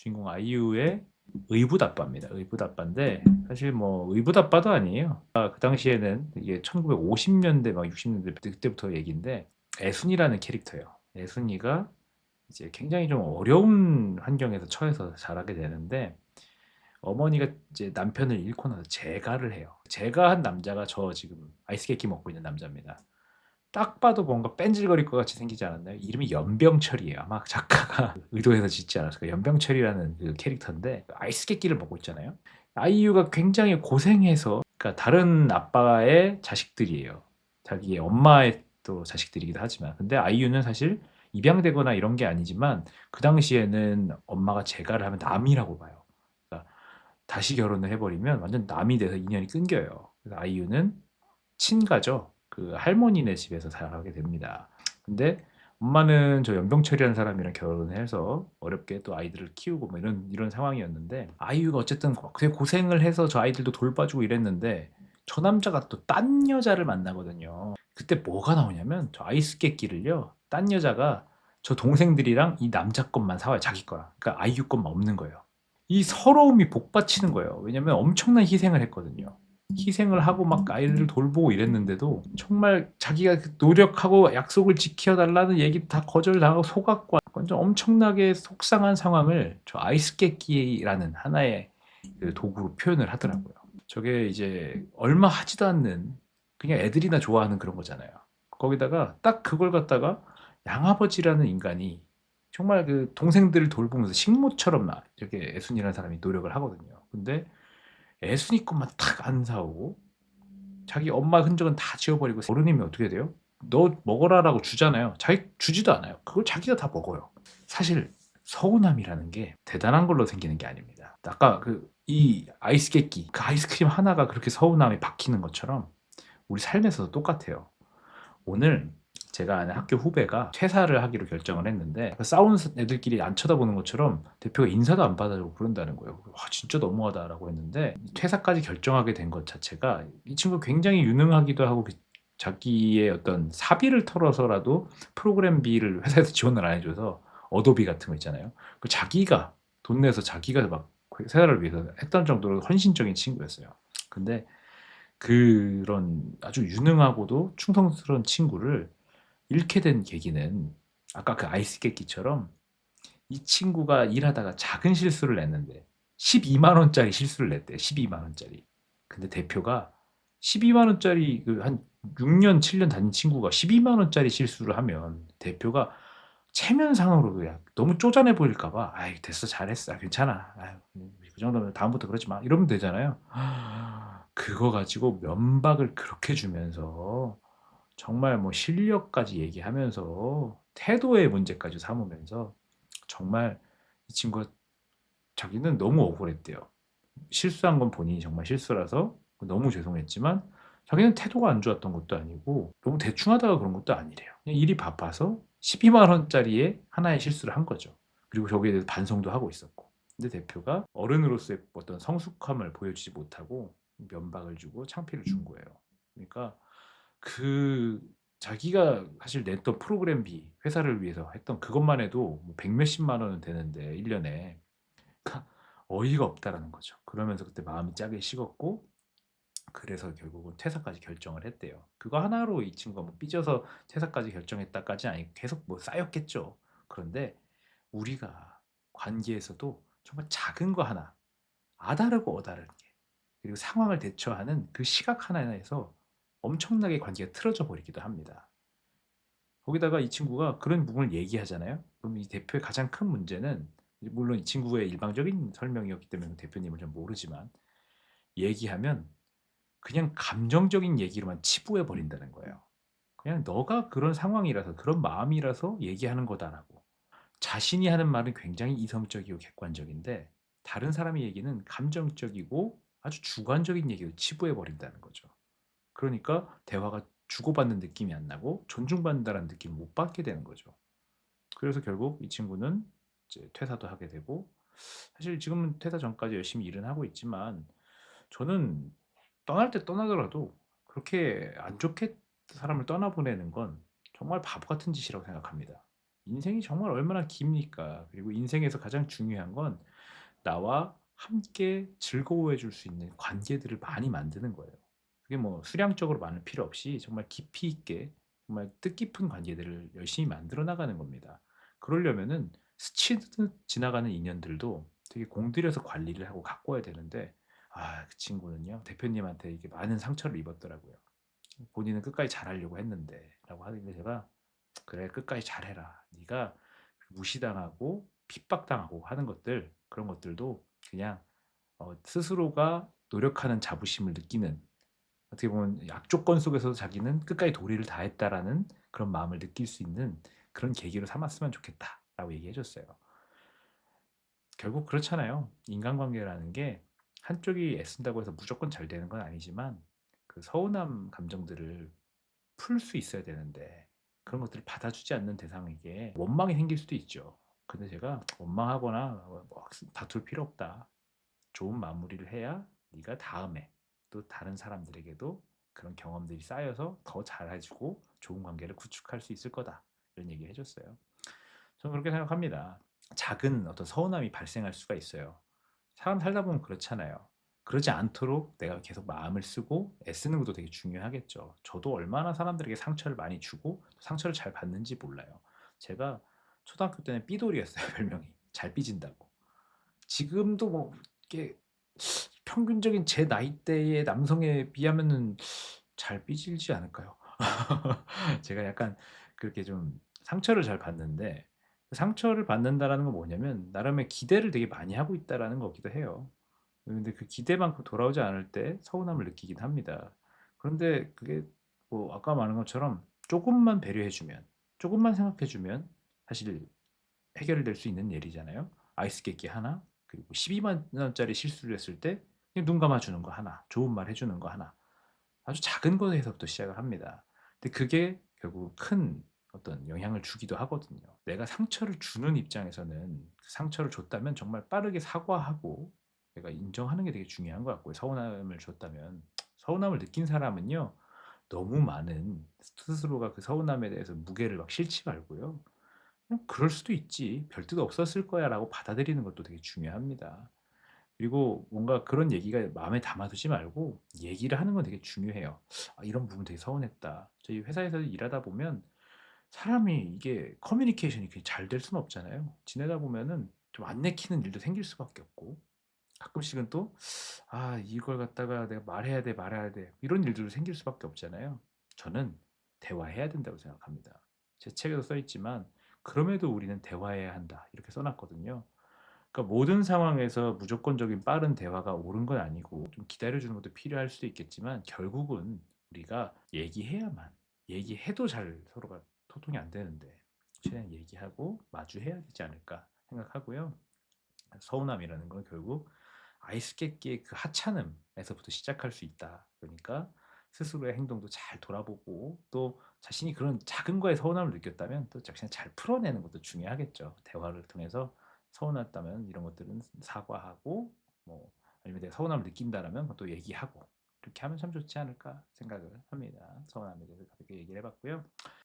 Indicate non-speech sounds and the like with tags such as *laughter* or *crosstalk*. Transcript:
주인공 아이유의 의붓아빠입니다. 의붓아빠인데 사실 뭐 의붓아빠도 아니에요. 아, 그 당시에는 이게 1950년대 막 60년대 그때부터 얘기인데 애순이라는 캐릭터예요. 애순이가 이제 굉장히 좀 어려운 환경에서 처해서 자라게 되는데 어머니가 이제 남편을 잃고 나서 재가를 해요. 재가한 남자가 저 지금 아이스케이키 먹고 있는 남자입니다. 딱 봐도 뭔가 뺀질거릴 것 같이 생기지 않았나요? 이름이 연병철이에요. 아마 작가가 *laughs* 의도해서 짓지 않았을까. 연병철이라는 그 캐릭터인데 아이스케이키를 먹고 있잖아요. 아이유가 굉장히 고생해서 그러니까 다른 아빠의 자식들이에요. 자기의 엄마의 또 자식들이기도 하지만 근데 아이유는 사실 입양되거나 이런 게 아니지만 그 당시에는 엄마가 재가를 하면 남이라고 봐요. 그러니까 다시 결혼을 해버리면 완전 남이 돼서 인연이 끊겨요. 그래서 아이유는 친가죠. 그 할머니네 집에서 살아가게 됩니다. 근데 엄마는 저 연병철이라는 사람이랑 결혼을 해서 어렵게 또 아이들을 키우고 뭐 이런 이런 상황이었는데 아이유가 어쨌든 되게 고생을 해서 저 아이들도 돌봐주고 이랬는데 저 남자가 또 딴 여자를 만나거든요. 그때 뭐가 나오냐면 저 아이스케끼를요. 딴 여자가 저 동생들이랑 이 남자 것만 사와요. 자기 거랑. 그러니까 아이유 것만 없는 거예요. 이 서러움이 복받치는 거예요. 왜냐면 엄청난 희생을 했거든요. 희생을 하고 막 아이들을 돌보고 이랬는데도 정말 자기가 그 노력하고 약속을 지켜달라는 얘기 다 거절당하고 속았고 완전 엄청나게 속상한 상황을 저 아이스케끼라는 하나의 그 도구로 표현을 하더라고요. 저게 이제 얼마 하지도 않는 그냥 애들이나 좋아하는 그런 거잖아요. 거기다가 딱 그걸 갖다가 양아버지라는 인간이 정말 그 동생들을 돌보면서 식모처럼 나 이렇게 애순이라는 사람이 노력을 하거든요. 근데 애순이 것만 탁 안 사오고 자기 엄마 흔적은 다 지워버리고 어른이면 어떻게 돼요? 너 먹어라라고 주잖아요. 자기 주지도 않아요. 그걸 자기가 다 먹어요. 사실 서운함이라는 게 대단한 걸로 생기는 게 아닙니다. 아까 그 이 아이스케끼 그 아이스크림 하나가 그렇게 서운함에 박히는 것처럼 우리 삶에서도 똑같아요. 오늘 제가 아는 학교 후배가 퇴사를 하기로 결정을 했는데 그 싸운 애들끼리 안 쳐다보는 것처럼 대표가 인사도 안 받아주고 그런다는 거예요. 와 진짜 너무하다라고 했는데 퇴사까지 결정하게 된 것 자체가 이 친구 굉장히 유능하기도 하고 그 자기의 어떤 사비를 털어서라도 프로그램비를 회사에서 *laughs* 지원을 안 해줘서 어도비 같은 거 있잖아요. 그 자기가 돈 내서 자기가 막 회사를 위해서 했던 정도로 헌신적인 친구였어요. 근데 그런 아주 유능하고도 충성스러운 친구를 잃게 된 계기는 아까 그 아이스케끼처럼 이 친구가 일하다가 작은 실수를 냈는데 12만 원짜리 실수를 냈대. 12만 원짜리. 근데 대표가 12만 원짜리 그 한 6년 7년 다닌 친구가 12만 원짜리 실수를 하면 대표가 체면상으로 그냥 너무 쪼잔해 보일까 봐 아이 됐어 잘했어 아, 괜찮아 아유, 그 정도면 다음부터 그러지 마 이러면 되잖아요. 그거 가지고 면박을 그렇게 주면서 정말 뭐 실력까지 얘기하면서 태도의 문제까지 삼으면서 정말 이 친구가 자기는 너무 억울했대요. 실수한 건 본인이 정말 실수라서 너무 죄송했지만 자기는 태도가 안 좋았던 것도 아니고 너무 대충 하다가 그런 것도 아니래요. 그냥 일이 바빠서 12만 원짜리의 하나의 실수를 한 거죠. 그리고 저기에 대해서 반성도 하고 있었고. 근데 대표가 어른으로서의 어떤 성숙함을 보여주지 못하고 면박을 주고 창피를 준 거예요. 그러니까 그 자기가 사실 냈던 프로그램비 회사를 위해서 했던 그것만 해도 뭐 백몇십만 원은 되는데 1년에 그러니까 어이가 없다라는 거죠. 그러면서 그때 마음이 짜게 식었고 그래서 결국은 퇴사까지 결정을 했대요. 그거 하나로 이 친구가 뭐 삐져서 퇴사까지 결정했다까지 아니고 계속 뭐 쌓였겠죠. 그런데 우리가 관계에서도 정말 작은 거 하나 아다르고 어다른 게 그리고 상황을 대처하는 그 시각 하나에서 엄청나게 관계가 틀어져 버리기도 합니다. 거기다가 이 친구가 그런 부분을 얘기하잖아요. 그럼 이 대표의 가장 큰 문제는 물론 이 친구의 일방적인 설명이었기 때문에 대표님을 좀 모르지만 얘기하면 그냥 감정적인 얘기로만 치부해 버린다는 거예요. 그냥 너가 그런 상황이라서 그런 마음이라서 얘기하는 거다라고. 자신이 하는 말은 굉장히 이성적이고 객관적인데 다른 사람의 얘기는 감정적이고 아주 주관적인 얘기로 치부해 버린다는 거죠. 그러니까 대화가 주고받는 느낌이 안 나고 존중받는다는 느낌을 못 받게 되는 거죠. 그래서 결국 이 친구는 이제 퇴사도 하게 되고 사실 지금은 퇴사 전까지 열심히 일은 하고 있지만 저는 떠날 때 떠나더라도 그렇게 안 좋게 사람을 떠나보내는 건 정말 바보 같은 짓이라고 생각합니다. 인생이 정말 얼마나 깁니까? 그리고 인생에서 가장 중요한 건 나와 함께 즐거워해 줄 수 있는 관계들을 많이 만드는 거예요. 그게 뭐 수량적으로 많을 필요 없이 정말 깊이 있게 정말 뜻깊은 관계들을 열심히 만들어 나가는 겁니다. 그러려면은 스치듯 지나가는 인연들도 되게 공들여서 관리를 하고 가꿔야 되는데 아, 그 친구는요. 대표님한테 이게 많은 상처를 입었더라고요. 본인은 끝까지 잘하려고 했는데 라고 하는데 제가 그래 끝까지 잘해라. 네가 무시당하고 핍박당하고 하는 것들 그런 것들도 그냥 어, 스스로가 노력하는 자부심을 느끼는 어떻게 보면 약조건 속에서도 자기는 끝까지 도리를 다했다라는 그런 마음을 느낄 수 있는 그런 계기로 삼았으면 좋겠다라고 얘기해 줬어요. 결국 그렇잖아요. 인간관계라는 게 한쪽이 애쓴다고 해서 무조건 잘 되는 건 아니지만 그 서운함 감정들을 풀 수 있어야 되는데 그런 것들을 받아주지 않는 대상에게 원망이 생길 수도 있죠. 근데 제가 원망하거나 뭐 다툴 필요 없다. 좋은 마무리를 해야 네가 다음에 또 다른 사람들에게도 그런 경험들이 쌓여서 더 잘해주고 좋은 관계를 구축할 수 있을 거다. 이런 얘기 해줬어요. 저는 그렇게 생각합니다. 작은 어떤 서운함이 발생할 수가 있어요. 사람 살다 보면 그렇잖아요. 그러지 않도록 내가 계속 마음을 쓰고 애쓰는 것도 되게 중요하겠죠. 저도 얼마나 사람들에게 상처를 많이 주고 상처를 잘 받는지 몰라요. 제가 초등학교 때는 삐돌이었어요, *laughs* 별명이. 잘 삐진다고. 지금도 뭐 이게 평균적인 제 나이대의 남성에 비하면은 잘 삐질지 않을까요? *laughs* 제가 약간 그렇게 좀 상처를 잘 받는데 상처를 받는다라는 건 뭐냐면 나름의 기대를 되게 많이 하고 있다라는 거기도 해요. 근데 그 기대만큼 돌아오지 않을 때 서운함을 느끼긴 합니다. 그런데 그게 뭐 아까 말한 것처럼 조금만 배려해주면, 조금만 생각해주면 사실 해결될 수 있는 일이잖아요. 아이스 깨끼 하나, 그리고 12만 원짜리 실수를 했을 때 눈 감아주는 거 하나, 좋은 말 해주는 거 하나. 아주 작은 것에서부터 시작을 합니다. 근데 그게 결국 큰 어떤 영향을 주기도 하거든요. 내가 상처를 주는 입장에서는 그 상처를 줬다면 정말 빠르게 사과하고 내가 인정하는 게 되게 중요한 것 같고요. 서운함을 줬다면 서운함을 느낀 사람은요. 너무 많은 스스로가 그 서운함에 대해서 무게를 막 실지 말고요. 그럴 수도 있지. 별 뜻 없었을 거야 라고 받아들이는 것도 되게 중요합니다. 그리고 뭔가 그런 얘기가 마음에 담아두지 말고 얘기를 하는 건 되게 중요해요. 아, 이런 부분 되게 서운했다. 저희 회사에서 일하다 보면 사람이 이게 커뮤니케이션이 잘 될 수는 없잖아요. 지내다 보면은 좀 안 내키는 일도 생길 수밖에 없고 가끔씩은 또 아, 이걸 갖다가 내가 말해야 돼, 말해야 돼. 이런 일들도 생길 수밖에 없잖아요. 저는 대화해야 된다고 생각합니다. 제 책에도 써 있지만 그럼에도 우리는 대화해야 한다. 이렇게 써 놨거든요. 그러니까 모든 상황에서 무조건적인 빠른 대화가 옳은 건 아니고 좀 기다려주는 것도 필요할 수도 있겠지만 결국은 우리가 얘기해야만 얘기해도 잘 서로가 소통이 안 되는데 최대한 얘기하고 마주해야 되지 않을까 생각하고요. 서운함이라는 건 결국 아이스 깨끼의 그 하찮음에서부터 시작할 수 있다. 그러니까 스스로의 행동도 잘 돌아보고 또 자신이 그런 작은 거에 서운함을 느꼈다면 또 자신을 잘 풀어내는 것도 중요하겠죠. 대화를 통해서 서운했다면 이런 것들은 사과하고 뭐 아니면 내가 서운함을 느낀다라면 또 얘기하고 이렇게 하면 참 좋지 않을까 생각을 합니다. 서운함에 대해서 가볍게 얘기를 해봤고요.